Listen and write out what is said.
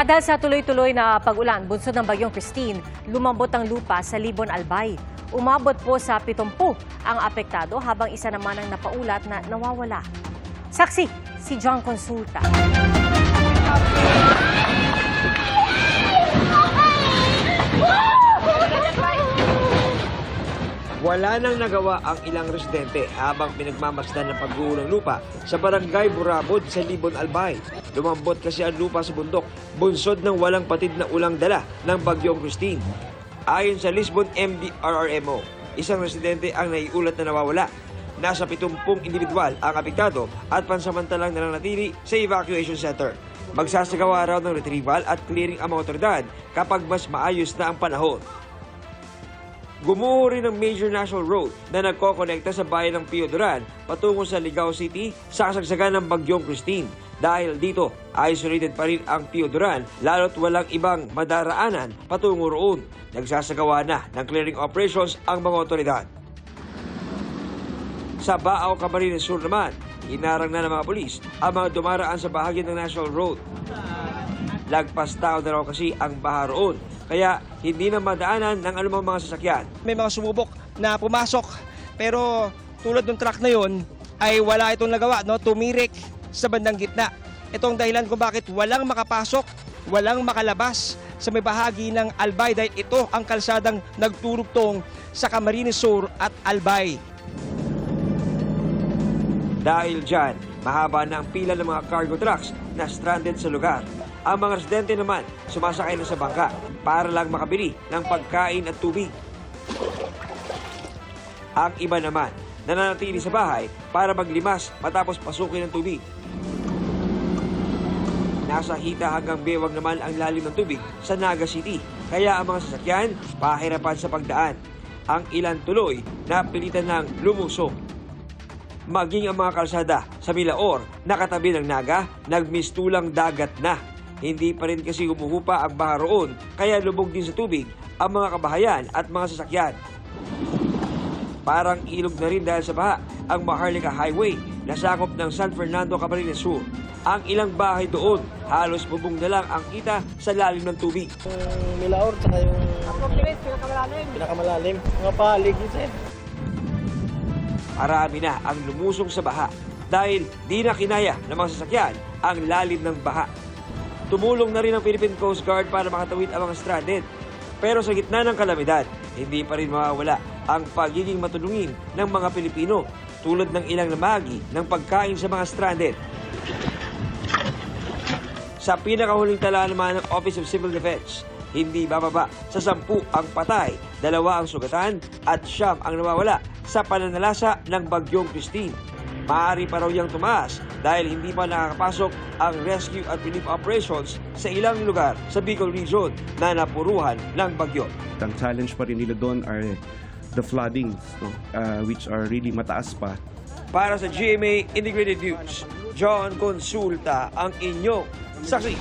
At dahil sa tuloy-tuloy na pag-ulan, bunsod ng bagyong Christine, lumambot ang lupa sa Libon Albay. Umabot po sa 70 ang apektado habang isa naman ang napaulat na nawawala. Saksi, si John Consulta. Wala nang nagawa ang ilang residente habang pinagmamasdan ng pag-uulong lupa sa barangay Burabod sa Libon Albay. Lumambot kasi ang lupa sa bundok, bunsod ng walang patid na ulang dala ng bagyong Christine. Ayon sa Lisbon MDRRMO, isang residente ang naiulat na nawawala. Nasa 70 individual ang apektado at pansamantalang nananatili sa evacuation center. Magsasagawa raw ng retrieval at clearing ang mga otoridad kapag mas maayos na ang panahon. Gumuho rin ang major national road na nagkokonekta sa bayan ng Pio Duran patungo sa Ligao City sa kasagsagan ng Bagyong Christine. Dahil dito, isolated pa rin ang Pio Duran lalo't walang ibang madaraanan patungo roon. Nagsasagawa na ng clearing operations ang mga otoridad. Sa Baaw, Camarines Sur naman, hinarang na ng mga polis ang mga dumaraan sa bahagi ng National Road. Lagpas tao na raw kasi ang baha roon, kaya hindi na madaanan ng anumang mga sasakyan. may mga sumubok na pumasok pero tulad ng truck na yon ay wala itong nagawa no? Tumirik sa bandang gitna. Ito ang dahilan kung bakit walang makapasok walang makalabas sa may bahagi ng Albay dahil ito ang kalsadang nagturugtong sa Camarines Sur at Albay. Dahil dyan, mahaba na ang pila ng mga cargo trucks na stranded sa lugar. Ang mga residente naman sumasakay na sa bangka para lang makabili ng pagkain at tubig. Ang iba naman nananatili sa bahay para maglimas matapos pasukin ng tubig. Nasa hita hanggang bewang naman ang lalim ng tubig sa Naga City. Kaya ang mga sasakyan pahirapan sa pagdaan. Ang ilan tuloy napilitan ng lumusong maging ang mga kalsada sa Milaor na katabi ng Naga, nagmistulang dagat na. Hindi pa rin kasi umuhupa ang baha roon, kaya lubog din sa tubig ang mga kabahayan at mga sasakyan. Parang ilog na rin dahil sa baha ang Maharlika Highway na sakop ng San Fernando, Camarines Sur. Ang ilang bahay doon, halos bubong na lang ang kita sa lalim ng tubig. Yung Milaor, tsaka yung pinakamalalim. Mga paligid eh. Marami na ang lumusong sa baha dahil di na kinaya ng mga sasakyan ang lalim ng baha. Tumulong na rin ang Philippine Coast Guard para makatawid ang mga stranded. Pero sa gitna ng kalamidad, hindi pa rin mawawala ang pagiging matulungin ng mga Pilipino tulad ng ilang namagi ng pagkain sa mga stranded. Sa pinakahuling tala naman ng Office of Civil Defense, hindi bababa sa sampu ang patay, dalawa ang sugatan at siyam ang nawawala sa pananalasa ng Bagyong Christine. Maaari pa raw yung tumaas dahil hindi pa nakakapasok ang rescue at relief operations sa ilang lugar sa Bicol Region na napuruhan ng bagyo. Ang challenge pa rin nila doon are the flooding, no? uh, which are really mataas pa. Para sa GMA Integrated News, John Consulta ang inyong saksi.